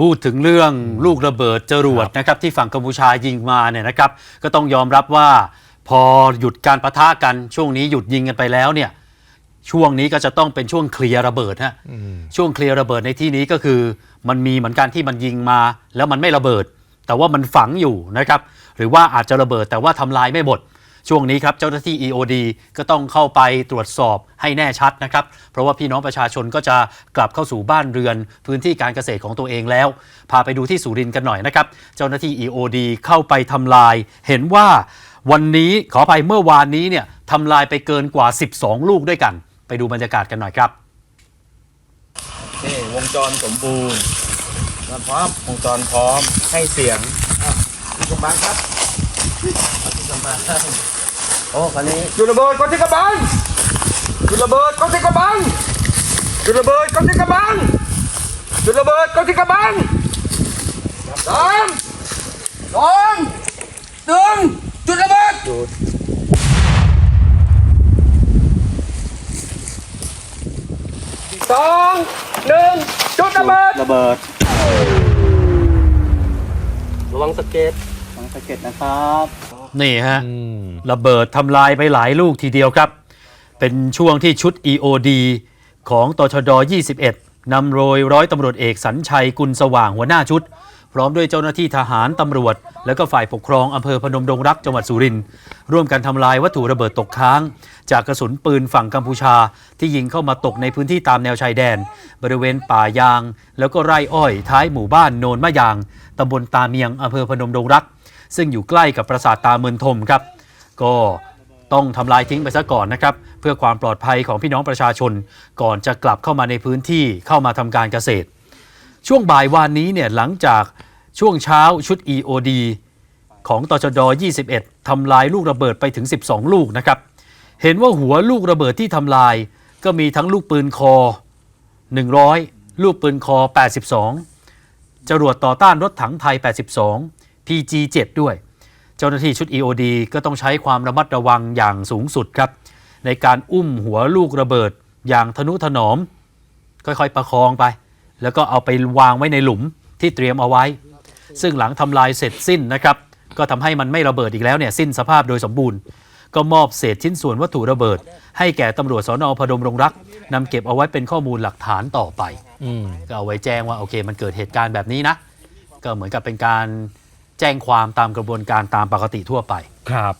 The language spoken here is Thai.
พูดถึงเรื่องลูกระเบิดจรวดนะครับที่ฝั่งกัมพูชายิงมาเนี่ยนะครับก็ต้องยอมรับว่า พอหยุดการประทะกันช่วงนี้หยุดยิงกันไปแล้วเนี่ยช่วงนี้ก็จะต้องเป็นช่วงเคลียร์ระเบิดฮะช่วงเคลียร์ระเบิดในที่นี้ก็คือ มันมีเหมือนกันที่มันยิงมา แล้วมันไม่ระเบิด แต่ว่ามันฝังอยู่นะครับหรือว่าอาจจะระเบิดแต่ว่าทำลายไม่หมด ช่วงนี้ครับเจ้าหน้าที่ EOD ก็ต้องเข้าไปตรวจสอบให้แน่ชัดนะครับ เพราะว่าพี่น้องประชาชนก็จะกลับเข้าสู่บ้านเรือน พื้นที่การเกษตรของตัวเองแล้ว พาไปดูที่สุรินทร์กันหน่อยนะครับ เจ้าหน้าที่ EOD เข้าไปทำลาย เห็นว่าวันนี้ขออภัยเมื่อวานนี้เนี่ยทำลายไปเกินกว่า 12 ลูกด้วยกัน ไปดูบรรยากาศกันหน่อยครับนี่วงจรสมบูรณ์นะพร้อมวงจรพร้อมให้เสียงอะคุณสมบัติครับ คุณสมบัติ โอ้คันนี้จุดระเบิดก็ที่กระบังจุดระเบิดก็ที่กระบังจุดระเบิดก็ที่กระบังจุดระเบิดก็ที่กระบังสามสองหนึ่งจุดระเบิดจุดสองหนึ่งจุดระเบิดระเบิด ระวังสเก็ตฟังสะเก็ดนะครับ นี่ฮะระเบิดทำลายไปหลายลูกทีเดียวครับ เป็นช่วงที่ชุด EOD ของตชด 21นำโดยร้อยตำรวจเอกสัญชัยกุลสว่างหัวหน้าชุด พร้อมด้วยเจ้าหน้าที่ทหารตำรวจ และก็ฝ่ายปกครองอำเภอพนมดงรักจังหวัดสุรินทร์ร่วมกันทำลายวัตถุระเบิดตกค้าง จากกระสุนปืนฝั่งกัมพูชา ที่ยิงเข้ามาตกในพื้นที่ตามแนวชายแดน บริเวณป่ายาง แล้วก็ไร่อ้อยท้ายหมู่บ้านโนนมะยางตำบลตาเมียงอำเภอพนมดงรัก ซึ่งอยู่ใกล้กับปราสาทตาเมือนทมครับ ก็ต้องทำลายทิ้งไปซะก่อนนะครับ เพื่อความปลอดภัยของพี่น้องประชาชน ก่อนจะกลับเข้ามาในพื้นที่เข้ามาทำการเกษตร ช่วงบ่ายวานนี้เนี่ยหลังจากช่วงเช้าชุด EOD ของตชด 21 ทำลายลูกระเบิดไปถึง 12 ลูกนะครับ เห็นว่าหัวลูกระเบิดที่ทำลาย ก็มีทั้งลูกปืนคอ 100 ลูกปืนคอ 82 จรวดต่อต้านรถถังไทย 82 PG7 ด้วย เจ้าหน้าที่ชุด EOD ก็ต้องใช้ความระมัดระวังอย่างสูงสุดครับ ในการอุ้มหัวลูกระเบิดอย่างทนุถนอม ค่อยๆประคองไป แล้วก็เอาไปวางไว้ในหลุมที่เตรียมเอาไว้ ซึ่งหลังทำลายเสร็จสิ้นนะครับ ก็ทำให้มันไม่ระเบิดอีกแล้วเนี่ยสิ้นสภาพโดยสมบูรณ์ก็มอบเศษชิ้นส่วนวัตถุระเบิด ให้แก่ตำรวจสอนอพดมรงรักนำเก็บเอาไว้เป็นข้อมูลหลักฐานต่อไปก็เอาไว้แจ้งว่าโอเค มันเกิดเหตุการณ์แบบนี้นะ ก็เหมือนกับเป็นการ แจ้งความตามกระบวนการตามปกติทั่วไปครับ